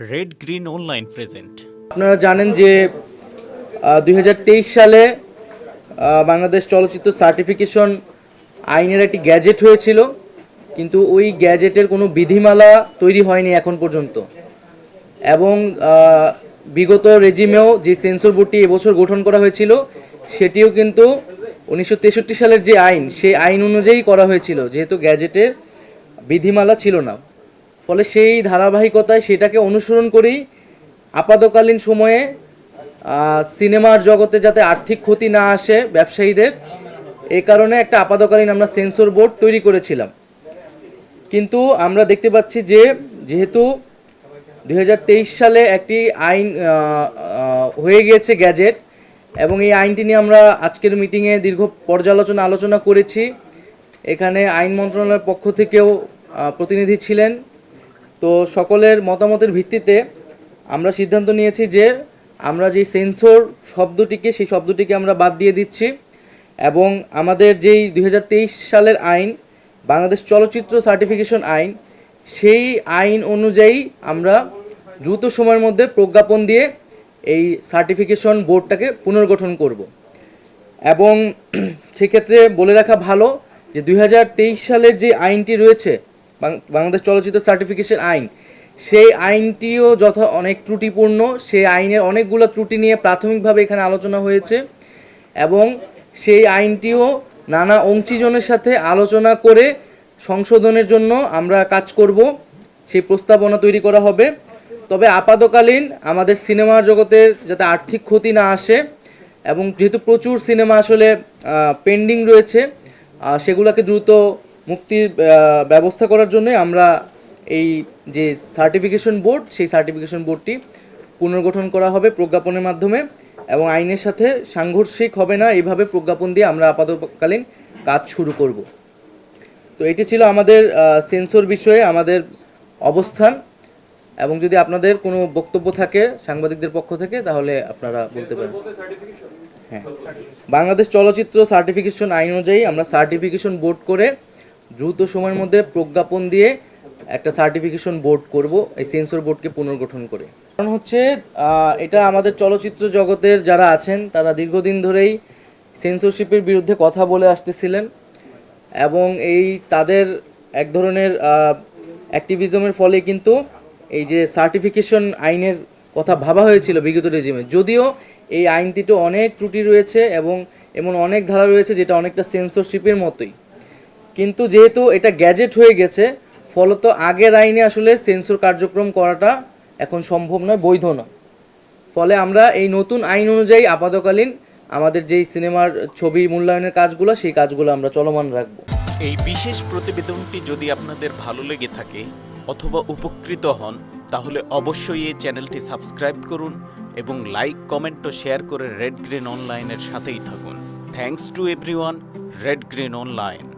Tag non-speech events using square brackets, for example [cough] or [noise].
Red green online present আপনারা জানেন যে দু হাজার তেইশ সালে বাংলাদেশ চলচ্চিত্র সার্টিফিকেশন আইনের একটি গ্যাজেট হয়েছিল, কিন্তু ওই গ্যাজেটের কোনো বিধিমালা তৈরি হয়নি এখন পর্যন্ত। এবং বিগত রেজিমেও যে সেন্সর বোর্ডটি এবছর গঠন করা হয়েছিল, সেটিও কিন্তু উনিশশো তেষট্টি সালের যে আইন, সেই আইন অনুযায়ী করা হয়েছিল, যেহেতু গ্যাজেটের বিধিমালা ছিল না। ফলে সেই ধারাবাহিকতায় সেটাকে অনুসরণ করেই আপাতকালীন সময়ে সিনেমার জগতে যাতে আর্থিক ক্ষতি না আসে ব্যবসায়ীদের এই কারণে একটা আপাতকালীন আমরা সেন্সর বোর্ড তৈরি করেছিলাম। কিন্তু আমরা দেখতে পাচ্ছি যে, যেহেতু দু হাজার তেইশ সালে একটি আইন হয়ে গিয়েছে গ্যাজেট এবং এই আইনটি নিয়ে আমরা আজকের মিটিংয়ে দীর্ঘ পর্যালোচনা আলোচনা করেছি। এখানে আইন মন্ত্রণালয়ের পক্ষ থেকেও প্রতিনিধি ছিলেন। তো সকলের মতামতের ভিত্তিতে আমরা সিদ্ধান্ত নিয়েছি যে আমরা যে সেন্সর শব্দটিকে, সেই শব্দটিকে আমরা বাদ দিয়ে দিচ্ছি এবং আমাদের যেই দুই হাজার তেইশ সালের আইন, বাংলাদেশ চলচ্চিত্র সার্টিফিকেশন আইন, সেই আইন অনুযায়ী আমরা দ্রুত সময়ের মধ্যে প্রজ্ঞাপন দিয়ে এই সার্টিফিকেশন বোর্ডটাকে পুনর্গঠন করব। এবং [clears throat] সেক্ষেত্রে বলে রাখা ভালো যে দুই হাজার তেইশ সালের যে আইনটি রয়েছে বাংলাদেশ চলচ্চিত্র সার্টিফিকেশন আইন। সেই আইনটিও যথা অনেক ত্রুটিপূর্ণ। সেই আইনের অনেকগুলো ত্রুটি নিয়ে প্রাথমিকভাবে এখানে আলোচনা হয়েছে। এবং সেই আইনটিও নানা অংশীজনের সাথে আলোচনা করে সংশোধনের জন্য আমরা কাজ করব। সেই প্রস্তাবনা তৈরি করা হবে। তবে আপাতকালীন আমাদের সিনেমা জগতের যাতে আর্থিক ক্ষতি না আসে এবং যেহেতু প্রচুর সিনেমা আসলে পেন্ডিং রয়েছে সেগুলোকে দ্রুত মুক্তির ব্যবস্থা করার জন্য আমরা এই যে সার্টিফিকেশন বোর্ড সেই সার্টিফিকেশন বোর্ডটি পুনর্গঠন করা হবে প্রজ্ঞাপনের মাধ্যমে এবং আইনের সাথে সাংঘর্ষিক হবে না এইভাবে প্রজ্ঞাপন দিয়ে আমরা আপাতকালীন কাজ শুরু করব। তো এটি ছিল আমাদের সেন্সর বিষয়ে আমাদের অবস্থান এবং যদি আপনাদের কোনো বক্তব্য থাকে সাংবাদিকদের পক্ষ থেকে তাহলে আপনারা বলতে পারেন। হ্যাঁ। বাংলাদেশ চলচ্চিত্র সার্টিফিকেশন আইন অনুযায়ী আমরা সার্টিফিকেশন বোর্ড করে দ্রুত সময়ের মধ্যে প্রজ্ঞাপন দিয়ে একটা সার্টিফিকেশন বোর্ড করব, এই সেন্সর বোর্ডকে পুনর্গঠন করে। কারণ হচ্ছে এটা আমাদের চলচ্চিত্র জগতের যারা আছেন, তারা দীর্ঘদিন ধরেই সেন্সরশিপের বিরুদ্ধে কথা বলে আসতেছিলেন এবং এই তাদের এক ধরনের অ্যাক্টিভিজমের ফলে কিন্তু এই যে সার্টিফিকেশন আইনের কথা ভাবা হয়েছিল বিগত রেজিমে যদিও এই আইনটিতে অনেক ত্রুটি রয়েছে এবং এমন অনেক ধারা রয়েছে যেটা অনেকটা সেন্সরশিপের মতোই। কিন্তু যেহেতু এটা গ্যাজেট হয়ে গেছে, ফলত আগের আইনে আসলে সেন্সর কার্যক্রম করাটা এখন সম্ভব নয়, বৈধ নয়। ফলে আমরা এই নতুন আইন অনুযায়ী আপাতকালীন আমাদের যেই সিনেমার ছবি মূল্যায়নের কাজগুলো, সেই কাজগুলো আমরা চলমান রাখব। এই বিশেষ প্রতিবেদনটি যদি আপনাদের ভালো লেগে থাকে অথবা উপকৃত হন, তাহলে অবশ্যই এই চ্যানেলটি সাবস্ক্রাইব করুন এবং লাইক, কমেন্ট ও শেয়ার করে রেড গ্রিন অনলাইনের সাথেই থাকুন। Thanks to everyone red green online